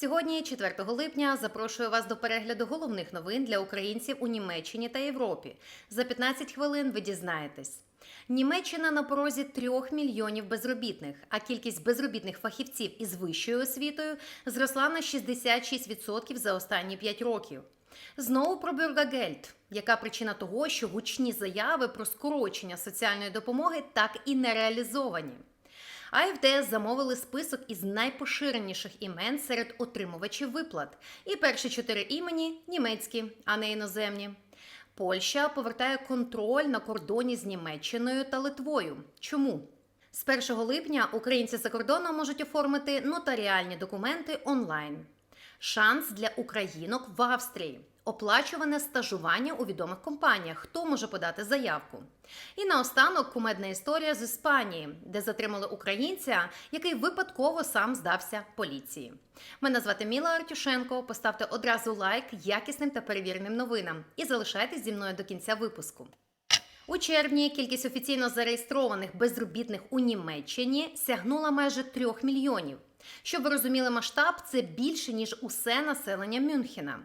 Сьогодні, 4 липня, запрошую вас до перегляду головних новин для українців у Німеччині та Європі. За 15 хвилин ви дізнаєтесь. Німеччина на порозі трьох мільйонів безробітних, а кількість безробітних фахівців із вищою освітою зросла на 66% за останні 5 років. Знову про Бюргагельд. Яка причина того, що гучні заяви про скорочення соціальної допомоги так і не реалізовані? АФД замовили список із найпоширеніших імен серед отримувачів виплат. І перші чотири імені німецькі, а не іноземні. Польща повертає контроль на кордоні з Німеччиною та Литвою. Чому? З 1 липня українці за кордоном можуть оформити нотаріальні документи онлайн. Шанс для українок в Австрії. Оплачуване стажування у відомих компаніях. Хто може подати заявку? І наостанок кумедна історія з Іспанії, де затримали українця, який випадково сам здався поліції. Мене звати Міла Артюшенко. Поставте одразу лайк якісним та перевіреним новинам і залишайтесь зі мною до кінця випуску. У червні кількість офіційно зареєстрованих безробітних у Німеччині сягнула майже трьох мільйонів. Щоб ви розуміли масштаб, це більше ніж усе населення Мюнхена.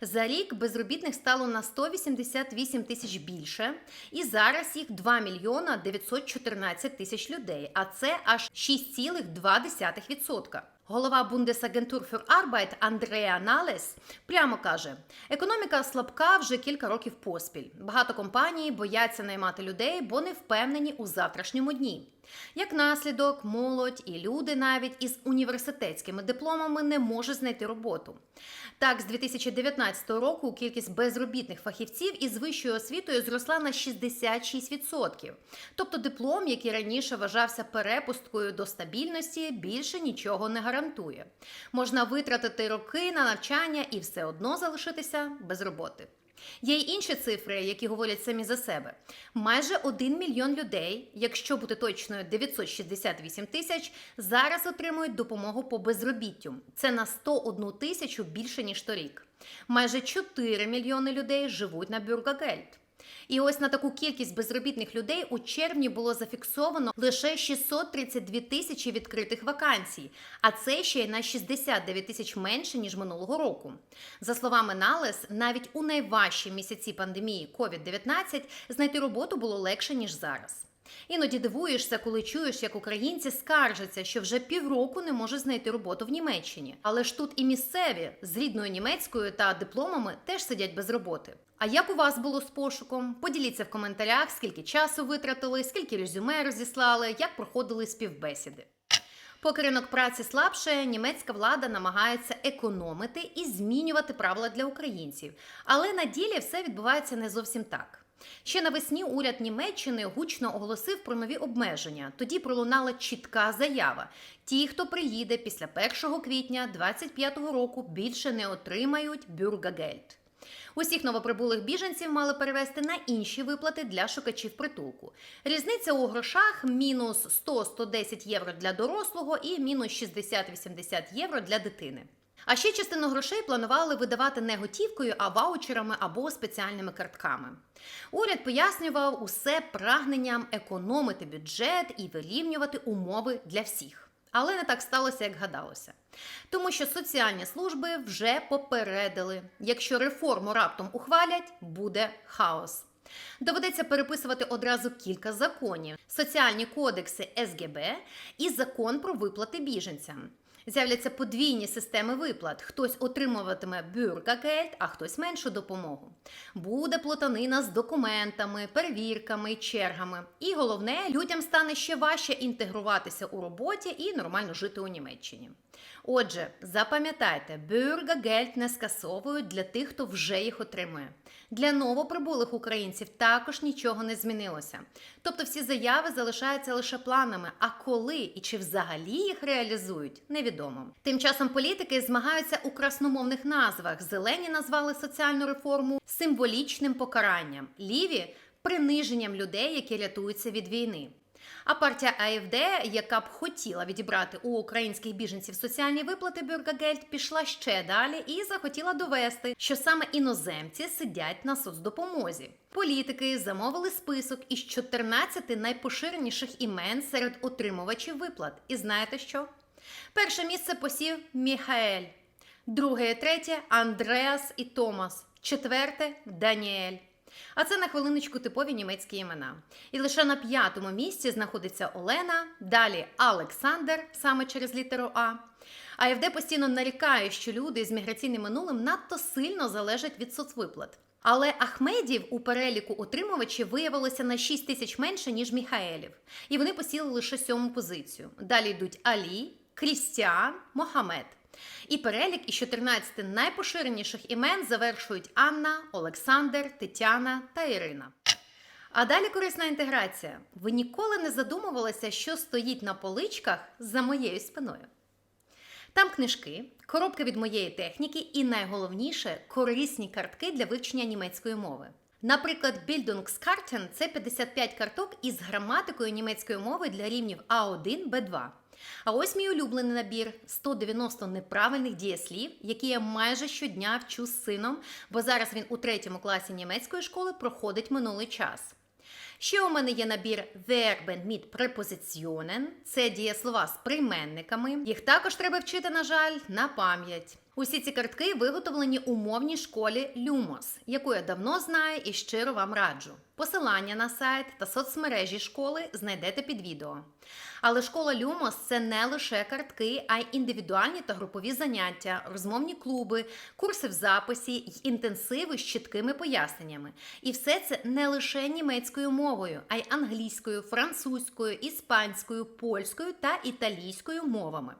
За рік безробітних стало на 188 тисяч більше, і зараз їх 2 мільйона 914 тисяч людей, а це аж 6,2%. Голова Бундесагентур für Arbeit Андреа Налес прямо каже: економіка слабка вже кілька років поспіль. Багато компаній бояться наймати людей, бо не впевнені у завтрашньому дні. Як наслідок, молодь і люди навіть із університетськими дипломами не можуть знайти роботу. Так, з 2019 року кількість безробітних фахівців із вищою освітою зросла на 66%. Тобто диплом, який раніше вважався перепусткою до стабільності, більше нічого не гарантує. Можна витратити роки на навчання і все одно залишитися без роботи. Є й інші цифри, які говорять самі за себе. Майже 1 мільйон людей, якщо бути точною, 968 тисяч, зараз отримують допомогу по безробіттю. Це на 101 тисячу більше ніж торік. Майже 4 мільйони людей живуть на бюргагельд. І ось на таку кількість безробітних людей у червні було зафіксовано лише 632 тисячі відкритих вакансій, а це ще й на 69 тисяч менше ніж минулого року. За словами Налес, навіть у найважчі місяці пандемії COVID-19 знайти роботу було легше ніж зараз. Іноді дивуєшся, коли чуєш, як українці скаржаться, що вже півроку не можуть знайти роботу в Німеччині. Але ж тут і місцеві з рідною німецькою та дипломами теж сидять без роботи. А як у вас було з пошуком? Поділіться в коментарях, скільки часу витратили, скільки резюме розіслали, як проходили співбесіди. Поки ринок праці слабше, німецька влада намагається економити і змінювати правила для українців. Але на ділі все відбувається не зовсім так. Ще навесні уряд Німеччини гучно оголосив про нові обмеження. Тоді пролунала чітка заява: ті, хто приїде після 1 квітня 2025 року, більше не отримають бюргагельд. Усіх новоприбулих біженців мали перевести на інші виплати для шукачів притулку. Різниця у грошах мінус 100-110 євро для дорослого і мінус 60-80 євро для дитини. А ще частину грошей планували видавати не готівкою, а ваучерами або спеціальними картками. Уряд пояснював усе прагненням економити бюджет і вирівнювати умови для всіх. Але не так сталося, як гадалося. Тому що соціальні служби вже попередили: якщо реформу раптом ухвалять, буде хаос. Доведеться переписувати одразу кілька законів: соціальні кодекси СГБ і закон про виплати біженцям. З'являться подвійні системи виплат. Хтось отримуватиме бюргагельд, а хтось меншу допомогу. Буде плотанина з документами, перевірками чергами. І головне, людям стане ще важче інтегруватися у роботі і нормально жити у Німеччині. Отже, запам'ятайте, бюргагельд не скасовують для тих, хто вже їх отримує. Для новоприбулих українців також нічого не змінилося. Тобто всі заяви залишаються лише планами, а коли і чи взагалі їх реалізують, невідомо. Тим часом політики змагаються у красномовних назвах. Зелені назвали соціальну реформу символічним покаранням, ліві приниженням людей, які рятуються від війни. А партія АФД, яка б хотіла відібрати у українських біженців соціальні виплати Бюргагельд, пішла ще далі і захотіла довести, що саме іноземці сидять на соцдопомозі. Політики замовили список із 14 найпоширеніших імен серед отримувачів виплат. І знаєте що? Перше місце посів Міхаель. Друге і третє Андреас і Томас. Четверте Даніель. А це на хвилиночку типові німецькі імена. І лише на п'ятому місці знаходиться Олена, далі Олександр, саме через літеру А. АФД постійно нарікає, що люди з міграційним минулим надто сильно залежать від соцвиплат. Але Ахмедів у переліку утримувачів виявилося на 6 тисяч менше, ніж Міхаелів. І вони посіли лише сьому позицію. Далі йдуть Алі, Крістіан, Мохамед. І перелік із 14 найпоширеніших імен завершують Анна, Олександр, Тетяна та Ірина. А далі корисна інтеграція. Ви ніколи не задумувалися, що стоїть на поличках за моєю спиною. Там книжки, коробка від моєї техніки і найголовніше корисні картки для вивчення німецької мови. Наприклад, Bildungskarten – це 55 карток із граматикою німецької мови для рівнів А1, Б2. А ось мій улюблений набір 190 неправильних дієслів, які я майже щодня вчу з сином, бо зараз він у третьому класі німецької школи проходить минулий час. Ще у мене є набір Verben mit Prepositionen – це дієслова з прийменниками. Їх також треба вчити, на жаль, на пам'ять. Усі ці картки виготовлені у мовній школі Lumos, яку я давно знаю і щиро вам раджу. Посилання на сайт та соцмережі школи знайдете під відео. Але школа Lumos – це не лише картки, а й індивідуальні та групові заняття, розмовні клуби, курси в записі й інтенсиви з чіткими поясненнями. І все це не лише німецькою мовою, а й англійською, французькою, іспанською, польською та італійською мовами.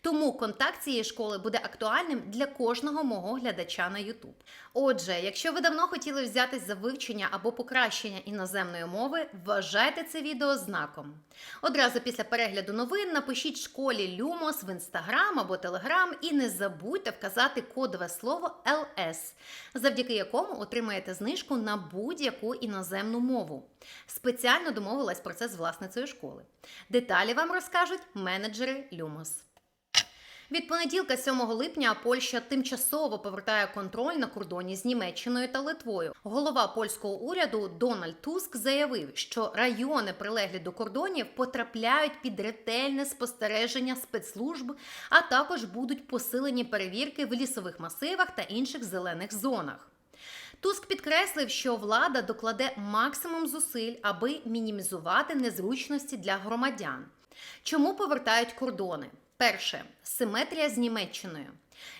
Тому контакт цієї школи буде актуальним для кожного мого глядача на YouTube. Отже, якщо ви давно хотіли взятись за вивчення або покращення іноземної мови, вважайте це відео знаком. Одразу після перегляду новин напишіть школі Lumos в інстаграм або телеграм і не забудьте вказати кодове слово LS, завдяки якому отримаєте знижку на будь-яку іноземну мову. Спеціально домовилась про це з власницею школи. Деталі вам розкажуть менеджери Lumos. Від понеділка, 7 липня, Польща тимчасово повертає контроль на кордоні з Німеччиною та Литвою. Голова польського уряду Дональд Туск заявив, що райони, прилеглі до кордонів, потрапляють під ретельне спостереження спецслужб, а також будуть посилені перевірки в лісових масивах та інших зелених зонах. Туск підкреслив, що влада докладе максимум зусиль, аби мінімізувати незручності для громадян. Чому повертають кордони? Перше симетрія з Німеччиною.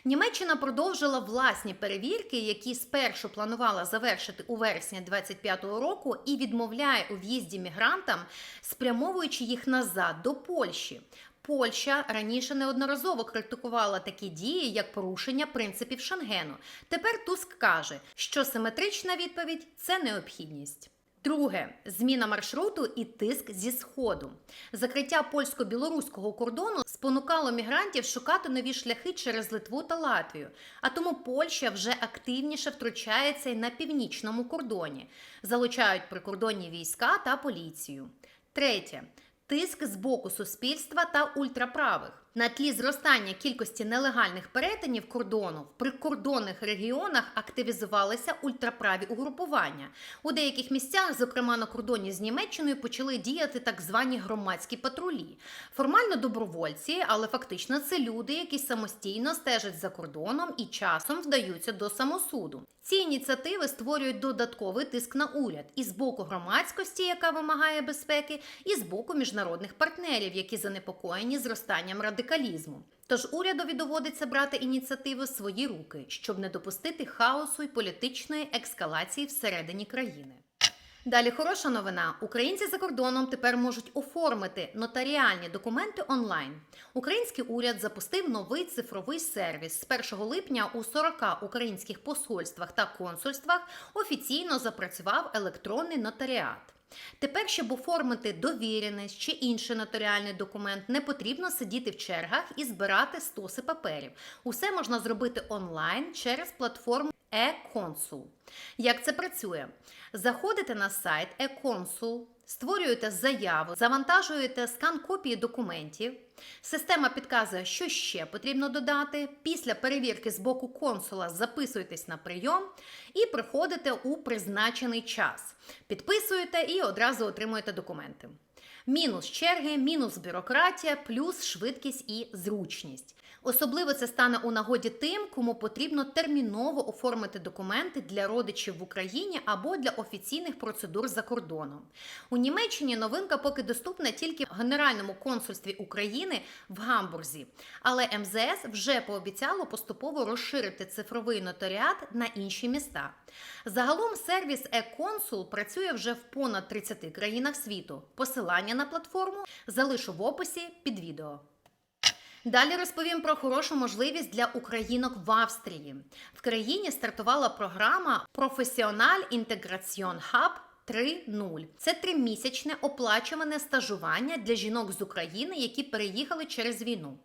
Німеччина продовжила власні перевірки, які спершу планувала завершити у вересні 25-го року, і відмовляє у в'їзді мігрантам, спрямовуючи їх назад до Польщі. Польща раніше неодноразово критикувала такі дії, як порушення принципів Шенгену. Тепер Туск каже, що симетрична відповідь це необхідність. Друге зміна маршруту і тиск зі сходу. Закриття польсько-білоруського кордону спонукало мігрантів шукати нові шляхи через Литву та Латвію. А тому Польща вже активніше втручається й на північному кордоні, залучають прикордонні війська та поліцію. Третє тиск з боку суспільства та ультраправих. На тлі зростання кількості нелегальних перетинів кордону в прикордонних регіонах активізувалися ультраправі угрупування. У деяких місцях, зокрема на кордоні з Німеччиною, почали діяти так звані громадські патрулі. Формально добровольці, але фактично це люди, які самостійно стежать за кордоном і часом вдаються до самосуду. Ці ініціативи створюють додатковий тиск на уряд і з боку громадськості, яка вимагає безпеки, і з боку міжнародних партнерів, які занепокоєні зростанням радикалізму. Тож урядові доводиться брати ініціативи в свої руки, щоб не допустити хаосу і політичної ескалації всередині країни. Далі хороша новина. Українці за кордоном тепер можуть оформити нотаріальні документи онлайн. Український уряд запустив новий цифровий сервіс. З 1 липня у 40 українських посольствах та консульствах офіційно запрацював електронний нотаріат. Тепер, щоб оформити довіреність чи інший нотаріальний документ, не потрібно сидіти в чергах і збирати стоси паперів. Усе можна зробити онлайн через платформу e-Consul. Як це працює? Заходите на сайт e-Consul, створюєте заяву, завантажуєте скан копії документів. Система підказує, що ще потрібно додати. Після перевірки з боку консула записуєтесь на прийом і приходите у призначений час. Підписуєте і одразу отримуєте документи. Мінус черги, мінус бюрократія, плюс швидкість і зручність. Особливо це стане у нагоді тим, кому потрібно терміново оформити документи для родичів в Україні або для офіційних процедур за кордоном. У Німеччині новинка поки доступна тільки в Генеральному консульстві України в Гамбурзі, але МЗС вже пообіцяло поступово розширити цифровий нотаріат на інші міста. Загалом сервіс e-консул працює вже в понад 30 країнах світу. Посилання на платформу залишу в описі під відео. Далі розповім про хорошу можливість для українок в Австрії. В країні стартувала програма Професіональ Інтеграціон Хаб 3.0. Це тримісячне оплачуване стажування для жінок з України, які переїхали через війну.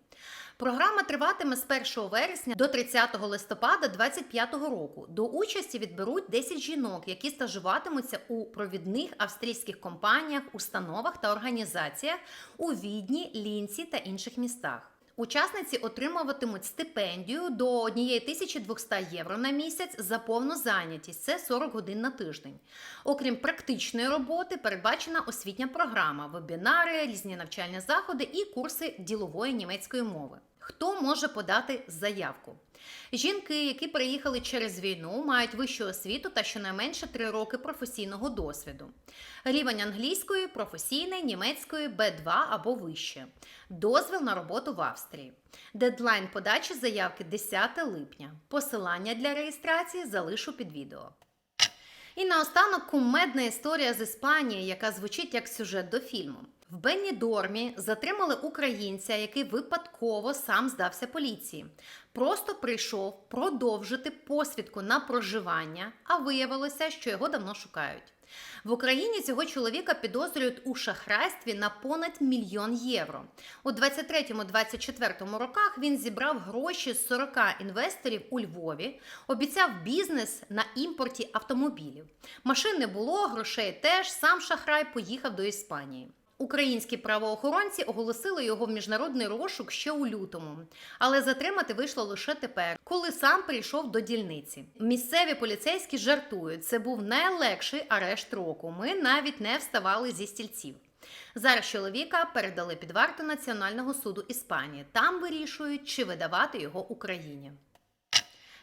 Програма триватиме з 1 вересня до 30 листопада 2025 року. До участі відберуть 10 жінок, які стажуватимуться у провідних австрійських компаніях, установах та організаціях у Відні, Лінці та інших містах. Учасниці отримуватимуть стипендію до 1200 євро на місяць за повну зайнятість. Це 40 годин на тиждень. Окрім практичної роботи, передбачена освітня програма, вебінари, різні навчальні заходи і курси ділової німецької мови. Хто може подати заявку? Жінки, які приїхали через війну, мають вищу освіту та щонайменше 3 роки професійного досвіду. Рівень англійської, професійної, німецької Б2 або вище. Дозвіл на роботу в Австрії. Дедлайн подачі заявки 10 липня. Посилання для реєстрації залишу під відео. І наостанок кумедна історія з Іспанії, яка звучить як сюжет до фільму. В Беннідормі затримали українця, який випадково сам здався поліції. Просто прийшов продовжити посвідку на проживання, а виявилося, що його давно шукають. В Україні цього чоловіка підозрюють у шахрайстві на понад мільйон євро. У 23-24 роках він зібрав гроші з 40 інвесторів у Львові, обіцяв бізнес на імпорті автомобілів. Машин не було, грошей теж. Сам шахрай поїхав до Іспанії. Українські правоохоронці оголосили його в міжнародний розшук ще у лютому, але затримати вийшло лише тепер, коли сам прийшов до дільниці. Місцеві поліцейські жартують, це був найлегший арешт року. Ми навіть не вставали зі стільців. Зараз чоловіка передали під варту Національного суду Іспанії. Там вирішують, чи видавати його Україні.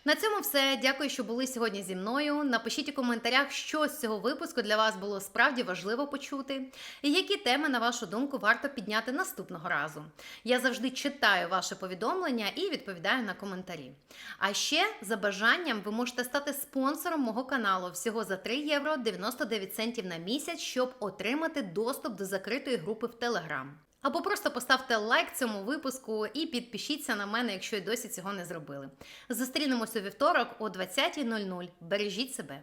На цьому все. Дякую, що були сьогодні зі мною. Напишіть у коментарях, що з цього випуску для вас було справді важливо почути, і які теми, на вашу думку, варто підняти наступного разу. Я завжди читаю ваші повідомлення і відповідаю на коментарі. А ще за бажанням ви можете стати спонсором мого каналу всього за 3 євро 99 центів на місяць, щоб отримати доступ до закритої групи в Телеграм. Або просто поставте лайк цьому випуску і підпишіться на мене, якщо й досі цього не зробили. Зустрінемось у вівторок о 20.00. Бережіть себе.